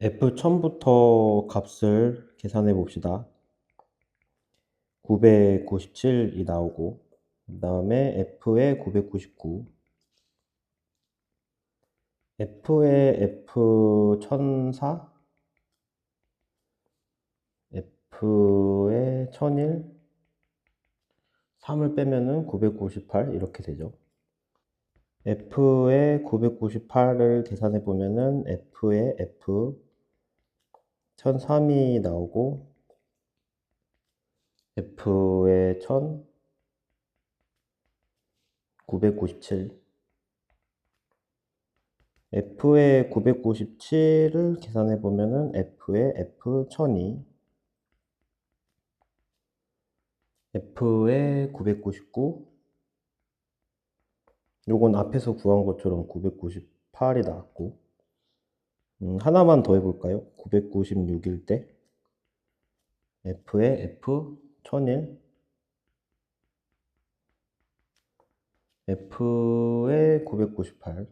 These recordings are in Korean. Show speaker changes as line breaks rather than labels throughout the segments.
F1000부터 값을 계산해 봅시다. 997이 나오고, 그 다음에 F에 999, F에 F1004, F에 1001, 3을 빼면은 998 이렇게 되죠. F에 998을 계산해 보면은 F에 F 1003이 나오고 F에 1000 997 F에 997을 계산해 보면은 F에 F 1002 F에 999 요건 앞에서 구한 것처럼 998이 나왔고 음, 하나만 더 해볼까요? 996일 때 F에 F 1001 F에 998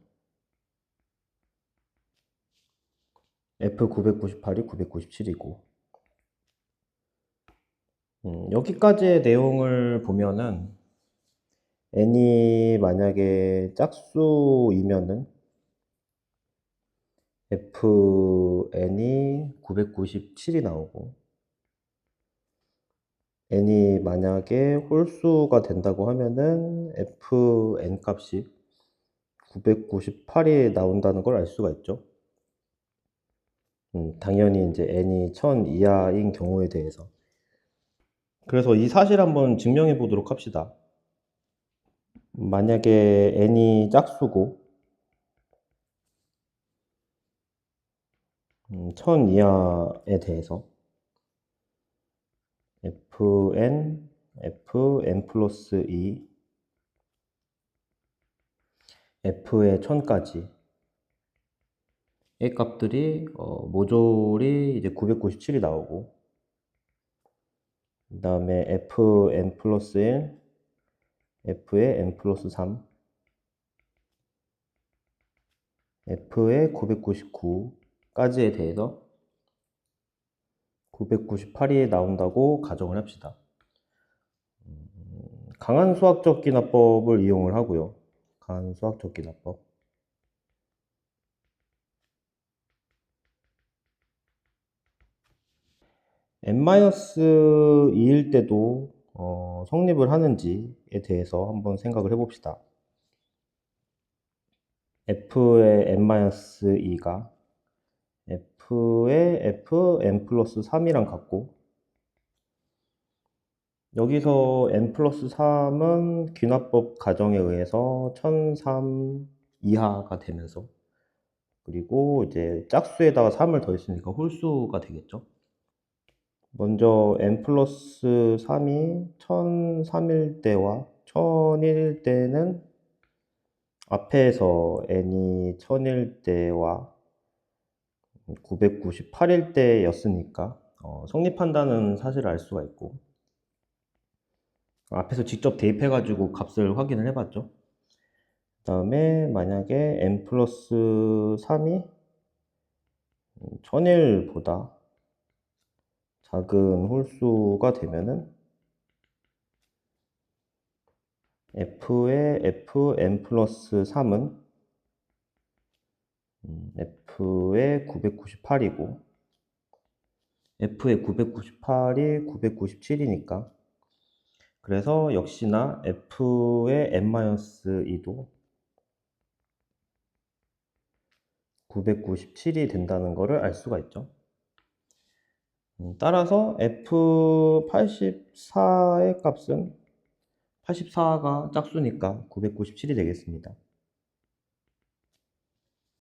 F 998이 997이고 음, 여기까지의 내용을 보면은 n이 만약에 짝수이면은 fn이 997이 나오고 n이 만약에 홀수가 된다고 하면은 fn 값이 998이 나온다는 걸 알 수가 있죠. 음, 당연히 이제 n이 1000 이하인 경우에 대해서. 그래서 이 사실 한번 증명해 보도록 합시다. 만약에 n이 짝수고 음, 1000 이하에 대해서 fn, fn 플러스 2, f의 1000까지 의 값들이 어, 모조리 이제 997이 나오고 그 다음에 fn 플러스 1, f의 n 플러스 3, f의 999 까지에 대해서 998이 나온다고 가정을 합시다. 음, 강한 수학적 기납법을 이용을 하고요. 강한 수학적 기납법. n-2일 때도 어, 성립을 하는지에 대해서 한번 생각을 해봅시다. f의 n-2가 f의 fn 플러스 3이랑 같고 여기서 n 플러스 3은 귀납법 가정에 의해서 1003 이하가 되면서 그리고 이제 짝수에다가 3을 더했으니까 홀수가 되겠죠. 먼저 n 플러스 3이 1003일 때와 1001일 때는 앞에서 n이 1000일 때와 998일 때였으니까 어, 성립한다는 사실을 알 수가 있고 앞에서 직접 대입해 가지고 값을 확인을 해 봤죠. 그 다음에 만약에 n 플러스 3이 1001보다 작은 홀수가 되면은 f의 fn 플러스 3은 f의 998이고 f의 998이 997이니까 그래서 역시나 f의 n-2도 997이 된다는 것을 알 수가 있죠. 음, 따라서 f84의 값은 84가 짝수니까 997이 되겠습니다.